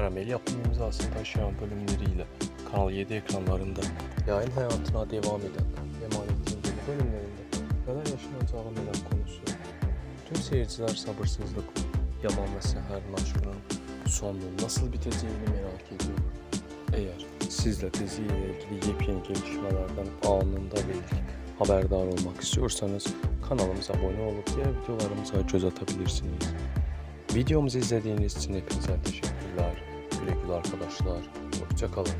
Karamel yapım imzasını taşıyan bölümleriyle Kanal 7 ekranlarında yayın hayatına devam eden Emanet'in bölümlerinde neler yaşanacağı merak konusu. Tüm seyirciler sabırsızlıkla Yaman ve Seher'in aşkının sonunun nasıl biteceğini merak ediyor. Eğer siz de diziyle ilgili yepyeni gelişmelerden anında ve haberdar olmak istiyorsanız kanalımıza abone olup diğer videolarımıza göz atabilirsiniz. Videomuzu izlediğiniz için hepinize teşekkürler. Güle arkadaşlar. Hoşçakalın.